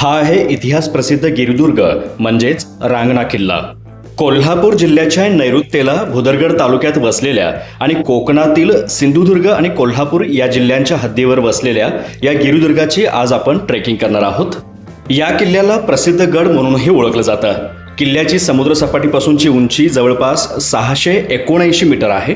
हा आहे इतिहास प्रसिद्ध गिरिदुर्ग म्हणजेच रांगणा किल्ला. कोल्हापूर जिल्ह्याच्या नैऋत्येला भुदरगड तालुक्यात वसलेल्या आणि कोकणातील सिंधुदुर्ग आणि कोल्हापूर या जिल्ह्यांच्या हद्दीवर वसलेल्या या गिरिदुर्गाची आज आपण ट्रेकिंग करणार आहोत. या किल्ल्याला प्रसिद्ध गड म्हणूनही ओळखलं जातं. किल्ल्याची समुद्रसपाटीपासूनची उंची जवळपास सहाशे एकोणऐंशी मीटर आहे.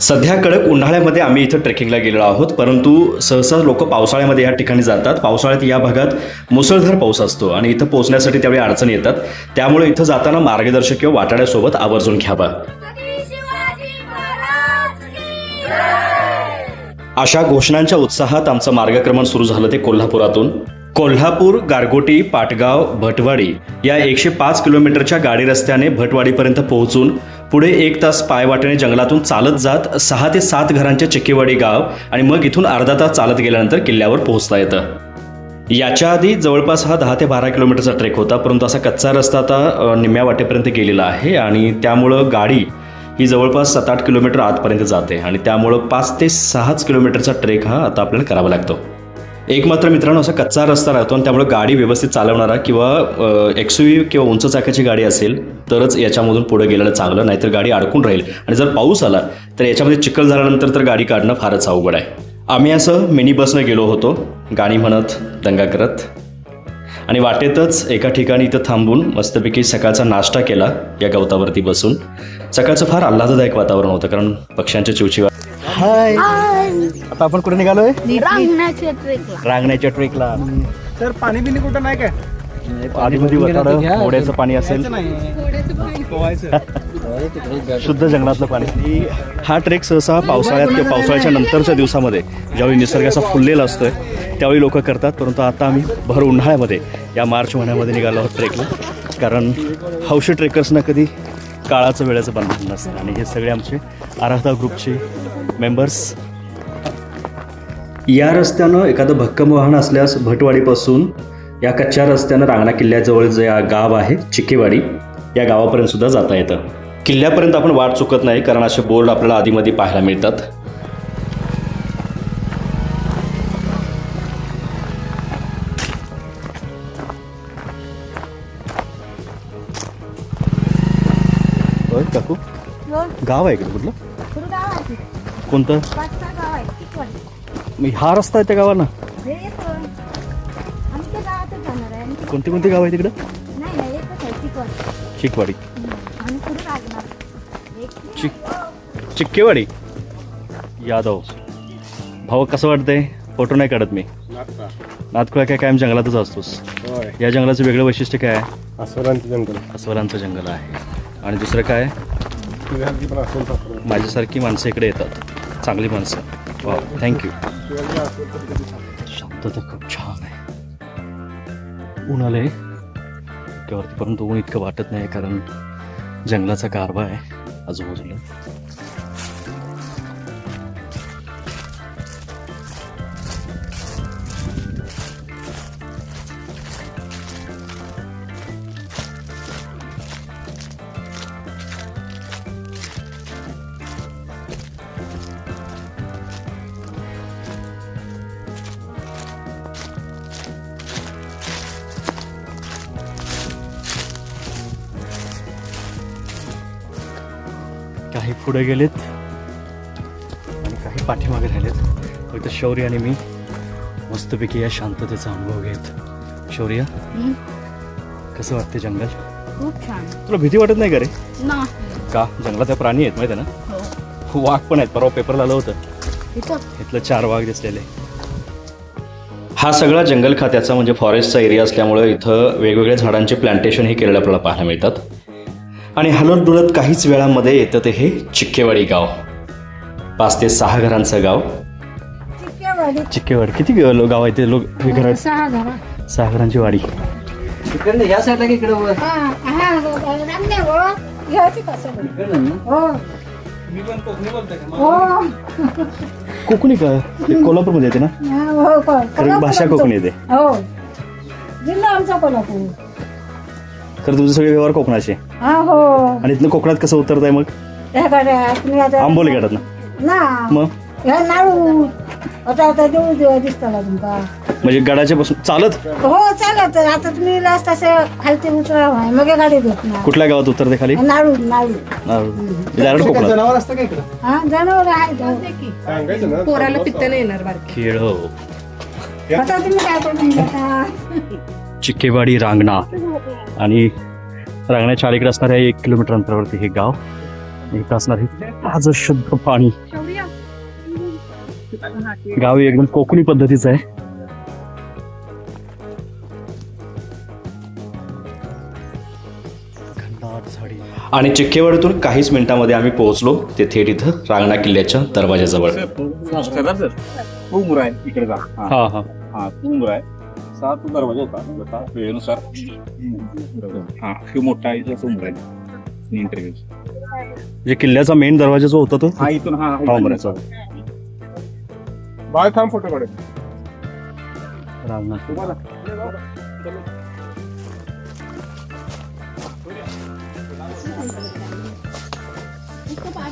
सध्या कडक उन्हाळ्यामध्ये आम्ही इथं ट्रेकिंगला गेलेलो आहोत परंतु सहसा लोक पावसाळ्यामध्ये या ठिकाणी जातात. पावसाळ्यात या भागात मुसळधार पाऊस असतो आणि इथं पोहोचण्यासाठी त्यावेळी अडचणी येतात. त्यामुळे इथं जाताना मार्गदर्शक किंवा वाटाड्यासोबत आवर्जून घ्यावा. अशा घोषणांच्या उत्साहात आमचं मार्गक्रमण सुरू झालं ते कोल्हापुरातून. कोल्हापूर गारगोटी पाटगाव भटवाडी या एकशे पाच किलोमीटरच्या गाडी रस्त्याने भटवाडीपर्यंत पोहोचून पुढे एक तास पायवाटेने जंगलातून चालत जात सहा ते सात घरांचे चिक्केवाडी गाव आणि मग इथून अर्धा तास चालत गेल्यानंतर किल्ल्यावर पोहोचता येतं. याच्या आधी जवळपास हा दहा ते बारा किलोमीटरचा ट्रेक होता परंतु असा कच्चा रस्ता आता निम्म्या वाटेपर्यंत गेलेला आहे आणि त्यामुळं गाडी ही जवळपास सात आठ किलोमीटर आतपर्यंत जाते आणि त्यामुळं पाच ते सहाच किलोमीटरचा ट्रेक हा आता आपल्याला करावा लागतो. एक मात्र मित्रांनो असा कच्चा रस्ता राहतो आणि त्यामुळे गाडी व्यवस्थित चालवणारा किंवा एक्स किंवा उंच चाकाची गाडी असेल तरच याच्यामधून पुढे गेलेलं चांगलं नाहीतर गाडी अडकून राहील. आणि जर पाऊस आला तर याच्यामध्ये चिखल झाल्यानंतर तर गाडी काढणं फारच अवघड आहे. आम्ही असं मिनी बसनं गेलो होतो गाणी म्हणत दंगा करत. आणि वाटेतच एका ठिकाणी इथं थांबून मस्तपैकी सकाळचा नाश्ता केला या गवतावरती बसून. सकाळचं फार आल्हाददायक वातावरण होतं कारण पक्ष्यांच्या चिवचिवा हाय. आता आपण कुठे निघालोय? रांगणाच्या ट्रेकला रांगण्याच्या ट्रेकला तर पाणी बिनी कुठं नाही काय? आधीमध्ये पाणी असेल. शुद्ध जंगलातलं पाणी. हा ट्रेक सहसा पावसाळ्यात किंवा पावसाळ्याच्या नंतरच्या दिवसामध्ये ज्यावेळी निसर्ग असा फुललेला असतोय त्यावेळी लोक करतात. परंतु आता आम्ही भर उन्हाळ्यामध्ये या मार्च महिन्यामध्ये निघालो आहोत ट्रेकला कारण हौशी ट्रेकर्सना कधी काळाचं वेळेचं बंधन नसतं आणि हे सगळे आमचे आराधा ग्रुपचे मेंबर्स या रस्त्यानं एखादं भक्कम वाहन असल्यास भटवाडीपासून या कच्च्या रस्त्यानं रांगणा किल्ल्याजवळ जे गाव आहे चिकेवाडी या गावापर्यंत सुद्धा जाता येतं. किल्ल्यापर्यंत आपण वाट चुकत नाही कारण असे बोर्ड आपल्याला आधीमध्ये पाहायला मिळतात. गाव आहे का कुठलं? कोणतं? पाच सहा गाव आहेत तिकडे. मी हा रस्ता आहे त्या गावाला हे येतं. आमच्या गावातच जाणार आहे आणि कोणती कोणती गाव आहे तिकडं? नाही नाही एकच आहे तिकडे चिकवाडी. आणि पुढे लागणार एक चिक चिक्केवाडी? यादव. भाऊ कसं वाटतंय? फोटो नाही काढत मी. नातकुळा काय कायम जंगलातच असतोस. होय. या जंगलाचं वेगळं वैशिष्ट्य काय आहे? अस्वलांचं जंगल. अस्वलांचं जंगल आहे. आणि दुसरं काय? सापडलं. माझ्यासारखी माणसं इकडे येतात. चांगली माणसं. वा थँक्यू शब्द तर शांतता खूप छान आहे. ऊन आलंय त्यावरती परंतु ऊन इतकं वाटत नाही कारण जंगलाचा कारवा आहे. आजूबाजूला. काही पुढे गेलेत आणि काही पाठीमागे राहिलेत. इथं शौर्य आणि मी मस्तपैकी या शांततेचा अनुभव घेत. शौर्य? कसं वाटते जंगल? खूप छान. तुला भीती वाटत नाही का रे? ना का? जंगलात प्राणी आहेत माहिती ना? हो. वाघ पण आहेत. परवा पेपरला आलं होतं. इथं इथलं चार वाघ दिसलेले. हा सगळा जंगल खात्याचा म्हणजे फॉरेस्टचा एरिया असल्यामुळं इथं वेगवेगळ्या झाडांचे प्लांटेशन हे केलेलं आपल्याला पाहायला मिळतात. आणि हलत डुलत काहीच वेळामध्ये येतं ते हे चिक्केवाडी गाव. पाच ते सहा घरांचं गाव. चिक्केवाडी. किती ग- लो- गाव आहे ते? लोक हे घर सहा घरा. सहा घरांची वाडी. इकडनं ह्या साईडला की इकडं वर? हा हा हो घ्यायची कसं इकडनं ना? हो. मी पण कोकणी का? हो. कोकणी का? ते कोल्हापूरमध्ये येते ना? हा, हो को- खरं भाषा कोकणी येते. हो. जिल्हा आमचा कोल्हापूर. खरं तुमचे सगळे व्यवहार कोकणाचे. हा हो. आणि इथनं कोकणात कसं उतरताय मग? ह्या गाड्या तुम्ही आता आंबोली घाटात ना. ना मग? ह्या नाळू. आता आता देऊ तुमका? म्हणजे गडाच्या पासून चालत? हो चालत. आता तुम्ही लास्ट असे खालती उतरा व्हाय मग गाडी भेटणार कुठल्या गावात उतरते खाली? डायरेक्ट कोकणात? जनावर असतं का इकडं? हा जनावर आहे सांगायचं ना पोराला पित्त नाही येणार बारकी. खेळ हो. आता तुम्ही काय करून आता? चिक्केवाडी रांगणा आणि रांगण्याच्या अलीकडे असणाऱ्या एक किलोमीटर अंतरावरती हे गाव. इथं असणार हे ताजं शुद्ध पाणी. गाव हे एकदम कोकणी पद्धतीचं आहे. आणि चिक्केवाडीतून काहीच मिनिटांमध्ये आम्ही पोहोचलो. ते थेट इथं रांगणा किल्ल्याच्या दरवाजाजवळ. आहे हा. हा हा. हा आहे सात दरवाजा होता जसा वेळेनुसार. हा हे मोठा आहे उमर आहे. इंटरव्ह्यू जे किल्ल्याचा मेन दरवाजा जो होता तो? हा इथून हा हा. उमराचा बाय थांब फोटो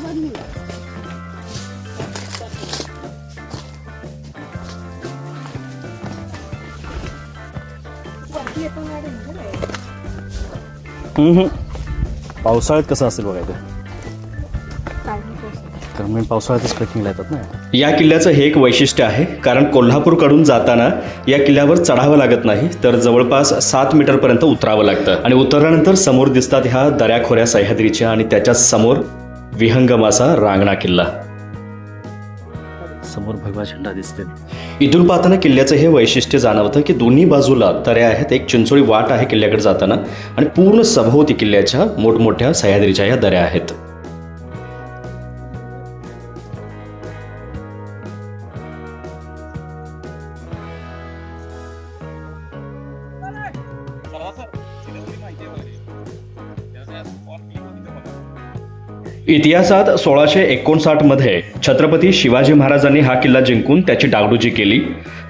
हम्म. पावसाळ्यात कसं असेल बघायचं कारण पावसाळ्यातच ट्रेकिंगला येतात ना. या किल्ल्याचं हे एक वैशिष्ट्य आहे कारण कोल्हापूरकडून जाताना या किल्ल्यावर चढावं लागत नाही तर जवळपास सात मीटरपर्यंत उतरावं लागतं. आणि उतरल्यानंतर समोर दिसतात ह्या दऱ्याखोऱ्या सह्याद्रीच्या आणि त्याच्यासमोर विहंगमाचा रांगणा किल्ला. समोर भगवा झेंडा दिसते इथून पाहताना किल्ल्याचं हे वैशिष्ट्य जाणवतं की दोन्ही बाजूला तऱ्या आहेत एक चिंचोळी वाट आहे किल्ल्याकडे जाताना आणि पूर्ण सभोवती किल्ल्याच्या मोठमोठ्या सह्याद्रीच्या या दऱ्या आहेत. इतिहासात सोळाशे एकोणसाठमध्ये छत्रपती शिवाजी महाराजांनी हा किल्ला जिंकून त्याची डागडुजी केली.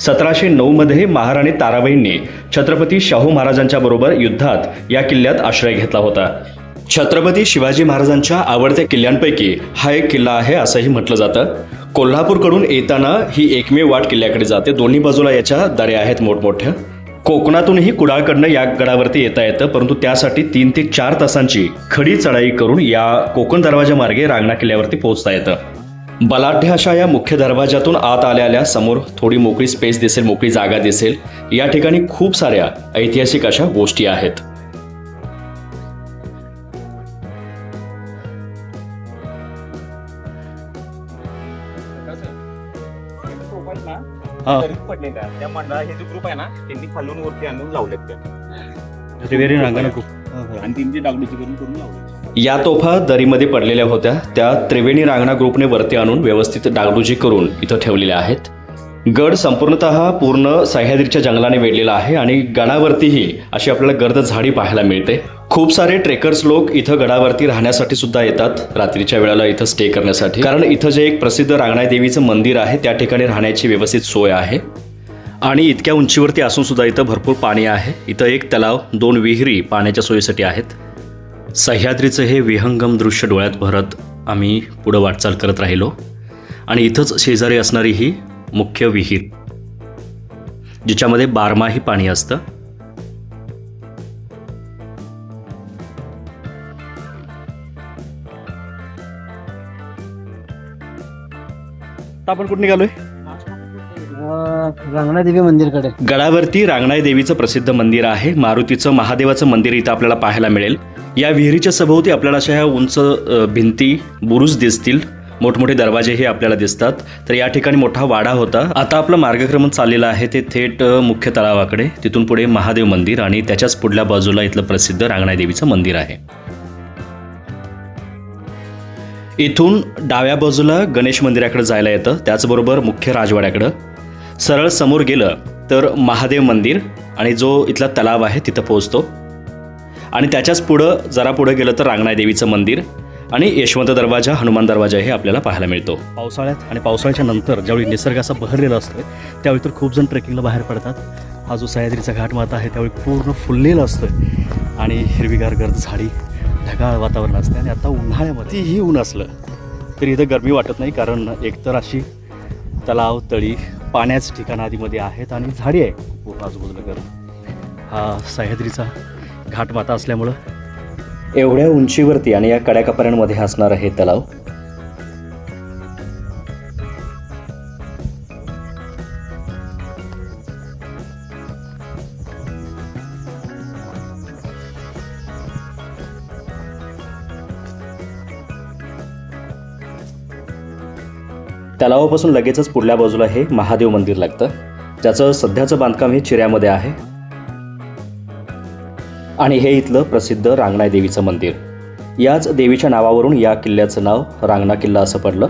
सतराशे नऊमध्ये महाराणी ताराबाईंनी छत्रपती शाहू महाराजांच्या बरोबर युद्धात या किल्ल्यात आश्रय घेतला होता. छत्रपती शिवाजी महाराजांच्या आवडत्या किल्ल्यांपैकी हा एक किल्ला आहे असंही म्हटलं जातं. कोल्हापूरकडून येताना ही एकमेव वाट किल्ल्याकडे जाते. दोन्ही बाजूला याच्या दऱ्या आहेत मोठमोठ्या. कोकणातूनही कुडाळकडनं या गडावरती येता येतं परंतु त्यासाठी तीन ते चार तासांची खडी चढाई करून या कोकण दरवाजा मार्गे रांगणा किल्ल्यावरती पोहोचता येतं. बलाढ्य अशा या मुख्य दरवाजातून आत आल्या आल्या समोर थोडी मोकळी स्पेस दिसेल मोकळी जागा दिसेल. या ठिकाणी खूप साऱ्या ऐतिहासिक अशा गोष्टी आहेत. हा. त्या मंडळा हे जो ग्रुप आहे ना त्यांनी खालून वरती आणून लावलेत त्या आणि त्यांची डागडुजी करून करून लावले या तोफा दरीमध्ये पडलेल्या होत्या. त्या त्रिवेणी रांगणा ग्रुपने वरती आणून व्यवस्थित डागडुजी करून इथं ठेवलेल्या आहेत. गड संपूर्णतः पूर्ण सह्याद्रीच्या जंगलाने वेढलेला आहे आणि गडावरतीही अशी आपल्याला गर्द झाडी पाहायला मिळते. खूप सारे ट्रेकर्स लोक इथं गडावरती राहण्यासाठी सुद्धा येतात रात्रीच्या वेळेला इथं स्टे करण्यासाठी. कारण इथं जे एक प्रसिद्ध रांगणाई देवीचं मंदिर आहे त्या ठिकाणी राहण्याची व्यवस्थित सोय आहे. आणि इतक्या उंचीवरती असून सुद्धा इथं भरपूर पाणी आहे. इथं एक तलाव दोन विहिरी पाण्याच्या सोयीसाठी आहेत. सह्याद्रीचं हे विहंगम दृश्य डोळ्यात भरत आम्ही पुढं वाटचाल करत राहिलो. आणि इथंच शेजारी असणारी ही मुख्य विहीर जिच्यामध्ये बारमाही पाणी असतं. आपण कुठे निघालोय? रांगणादेवी मंदिरकडे. गडावरती रांगणाई देवीचं प्रसिद्ध मंदिर आहे. मारुतीचं महादेवाचं मंदिर इथं आपल्याला पाहायला मिळेल. या विहिरीच्या सभोवती आपल्याला अशा ह्या उंच अ, भिंती बुरुज दिसतील. मोठमोठे दरवाजे हे आपल्याला दिसतात. तर या ठिकाणी मोठा वाडा होता. आता आपलं मार्गक्रमण चाललेलं आहे ते थेट अ, मुख्य तलावाकडे तिथून पुढे महादेव मंदिर आणि त्याच्याच पुढल्या बाजूला इथलं प्रसिद्ध रांगणाई देवीचं मंदिर आहे. इथून डाव्या बाजूला गणेश मंदिराकडे जायला येतं. त्याचबरोबर मुख्य राजवाड्याकडं. सरळ समोर गेलं तर महादेव मंदिर आणि जो इथला तलाव आहे तिथं पोहोचतो. आणि त्याच्याच पुढं जरा पुढं गेलं तर रांगणाई देवीचं मंदिर आणि यशवंत दरवाजा हनुमान दरवाजा हे आपल्याला पाहायला मिळतो. पावसाळ्यात आणि पावसाळ्याच्या नंतर ज्यावेळी निसर्गाचा बहरलेला असतो त्यावेळी तर खूप जण ट्रेकिंगला बाहेर पडतात. हा जो सह्याद्रीचा घाट माता आहे त्यावेळी पूर्ण फुललेला असतो आणि हिरवीगार गर्द झाडी ढगाळ वातावरण असते आणि आता उन्हाळ्यामध्ये ही ऊन असलं तरी इथं गरमी वाटत नाही कारण एकतर अशी तलाव तळी पाण्याचं ठिकाण आधीमध्ये आहेत आणि झाडी आहे. पूर्ण आजूबाजूला करून हा सह्याद्रीचा घाट माता असल्यामुळं एवढ्या उंचीवरती आणि या कड्याकपऱ्यांमध्ये असणारं हे तलाव तलावापासून लगेचच पुढल्या बाजूला हे महादेव मंदिर लागतं. ज्याचं सध्याचं बांधकाम हे चिऱ्यामध्ये आहे. आणि हे इथलं प्रसिद्ध रांगणाई देवीचं मंदिर. याच देवीच्या नावावरून या किल्ल्याचं नाव रांगणा किल्ला असं पडलं.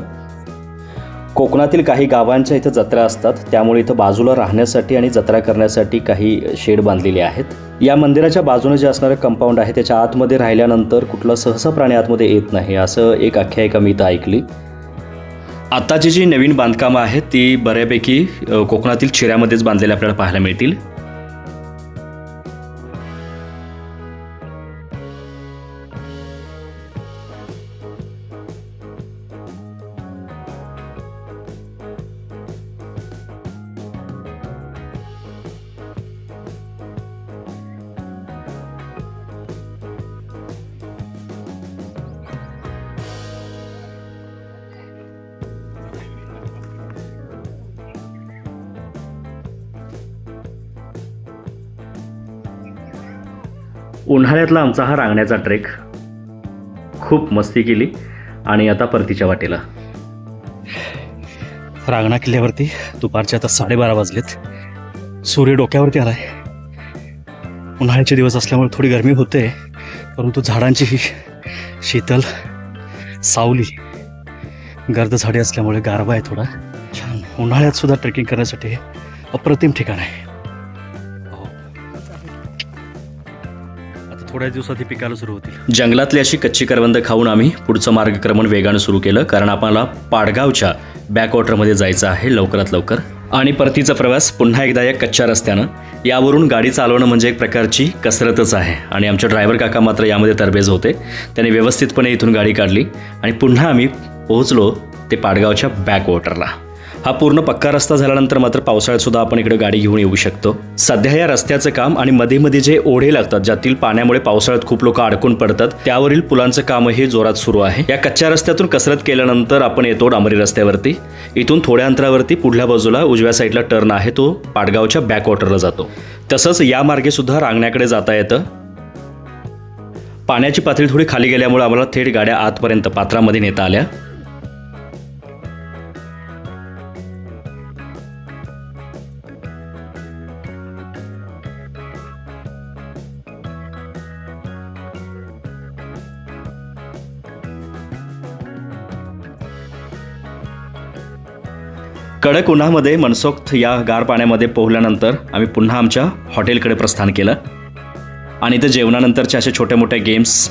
कोकणातील काही गावांच्या इथं जत्रा असतात. त्यामुळे इथं बाजूला राहण्यासाठी आणि जत्रा करण्यासाठी काही शेड बांधलेले आहेत. या मंदिराच्या बाजूने जे असणारं कंपाऊंड आहे त्याच्या आतमध्ये राहिल्यानंतर कुठला सहसा प्राणी आतमध्ये येत नाही असं एक आख्यायिका मी इथं ऐकली. आताची जी नवीन बांधकामं आहेत ती बऱ्यापैकी कोकणातील चिऱ्यामध्येच बांधलेली आपल्याला पाहायला मिळतील. उन्हाळ्यातला आमचा हा रांगण्याचा ट्रेक खूप मस्ती केली आणि आता परतीच्या वाटेला. रांगणा किल्ल्यावरती दुपारचे आता साडेबारा वाजलेत. सूर्य डोक्यावरती आलाय. उन्हाळ्याचे दिवस असल्यामुळे थोडी गरमी होते परंतु झाडांची ही शीतल सावली गर्द झाडे असल्यामुळे गारवा आहे थोडा. छान. उन्हाळ्यात सुद्धा ट्रेकिंग करण्यासाठी अप्रतिम ठिकाण आहे. थोड्या दिवसात ही पिकायला सुरू होतील. जंगलातली अशी कच्ची करवंद खाऊन आम्ही पुढचं मार्गक्रमण वेगानं सुरू केलं कारण आम्हाला पाडगावच्या बॅकवॉटरमध्ये जायचं आहे लवकरात लवकर. आणि परतीचा प्रवास पुन्हा एकदा या कच्च्या रस्त्यानं. यावरून गाडी चालवणं म्हणजे एक प्रकारची कसरतच आहे. आणि आमचे ड्रायव्हर काका मात्र यामध्ये तरबेज होते. त्याने व्यवस्थितपणे इथून गाडी काढली. आणि पुन्हा आम्ही पोहोचलो ते पाडगावच्या बॅकवॉटरला. हा पूर्ण पक्का रस्ता झाल्यानंतर मात्र पावसाळ्यात सुद्धा आपण इकडे गाडी घेऊन येऊ शकतो. सध्या या रस्त्याचं काम आणि मध्ये मध्ये जे ओढे लागतात ज्यातील पाण्यामुळे पावसाळ्यात खूप लोक अडकून पडतात त्यावरील पुलांचं कामही जोरात सुरू आहे. या कच्च्या रस्त्यातून कसरत केल्यानंतर आपण येतो डांबरी रस्त्यावरती. इथून थोड्या अंतरावरती पुढल्या बाजूला उजव्या साईडला टर्न आहे तो पाडगावच्या बॅकवॉटरला जातो. तसंच या मार्गे सुद्धा रांगण्याकडे जाता येतं. पाण्याची पातळी थोडी खाली गेल्यामुळे आम्हाला थेट गाड्या आतपर्यंत पात्रामध्ये नेता आल्या. कडक उन्हामध्ये मनसोक्त या गार पाण्यामध्ये पोहल्यानंतर आम्ही पुन्हा आमच्या हॉटेलकडे प्रस्थान केलं. आणि इथं जेवणानंतरचे असे छोटे मोठ्या गेम्स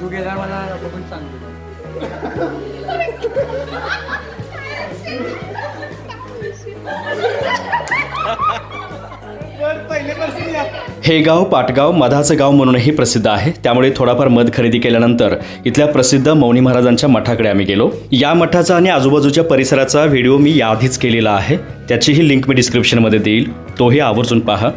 तू गेला मला नको पण सांगतो हे गाव पाटगाव मधाचं गाव म्हणूनही प्रसिद्ध आहे. त्यामुळे थोडाफार मध खरेदी केल्यानंतर इथल्या प्रसिद्ध मौनी महाराजांच्या मठाकडे आम्ही गेलो. या मठाचा आणि आजूबाजूच्या परिसराचा व्हिडिओ मी याआधीच केलेला आहे. त्याचीही लिंक मी डिस्क्रिप्शनमध्ये देईल. तोही आवर्जून पहा.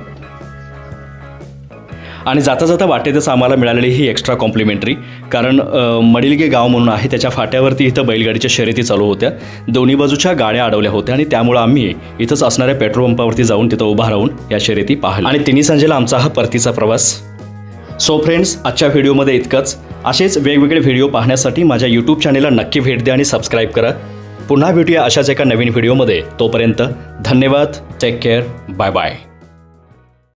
आणि जाता जाता वाटेतच आम्हाला मिळालेली ही एक्स्ट्रा कॉम्प्लिमेंटरी कारण मडिलगे गाव म्हणून आहे त्याच्या फाट्यावरती इथं बैलगाडीच्या शर्यती चालू होत्या. दोन्ही बाजूच्या गाड्या अडवल्या होत्या आणि त्यामुळं आम्ही इथंच असणाऱ्या पेट्रोल पंपावरती जाऊन तिथं उभा राहून या शर्यती पाहिल्या. आणि तिन्ही संजेला आमचा हा परतीचा प्रवास. सो फ्रेंड्स आजच्या व्हिडिओमध्ये इतकंच. असेच वेगवेगळे व्हिडिओ पाहण्यासाठी माझ्या यूट्यूब चॅनेलला नक्की भेट द्या आणि सबस्क्राईब करा. पुन्हा भेटूया अशाच एका नवीन व्हिडिओमध्ये. तोपर्यंत धन्यवाद. Take care bye bye